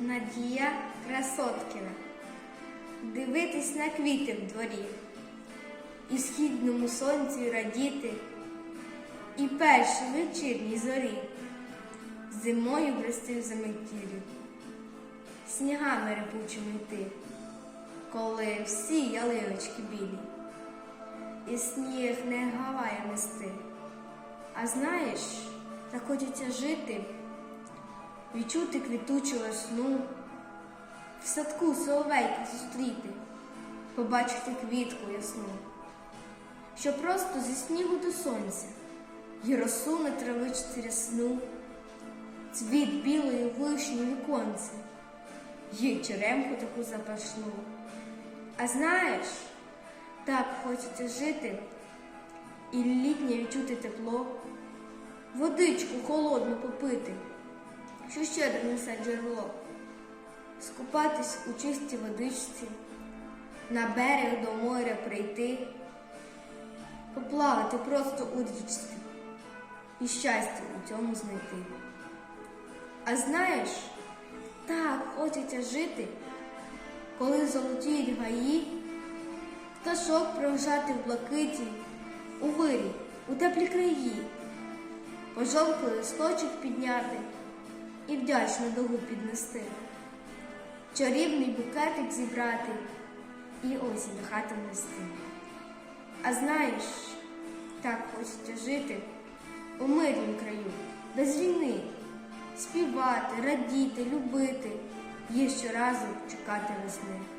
Надія Красоткіна. Дивитись на квіти в дворі, і східному сонцю радіти, і перші вечірні зорі. Зимою брести в заметілі, снігами репучими йти, коли всі ялиночки білі, і сніг не гаває нести. А знаєш, так хочеться жити, відчути квітучу весну, в садку соловейка зустріти, побачити квітку ясну, що просто зі снігу до сонця і росу на травичці рясну, цвіт білої вишні віконце, і черемку таку запашну. А знаєш, так хочеться жити і літнє відчути тепло, водичку холодну попити, що щедро несе джерело, скупатись у чистій водичці, на берег до моря прийти, поплавати просто у річці і щастя у цьому знайти. А знаєш, так хочеться жити, коли золотіють гаї, пташок провжати в блакиті, у вирі, у теплі краї, пожовклий листочок підняти і вдячну догу піднести, чарівний букетик зібрати і осінь до хати нести. А знаєш, так хочеться жити у мирнім краю, без війни, співати, радіти, любити, і щоразу чекати весни.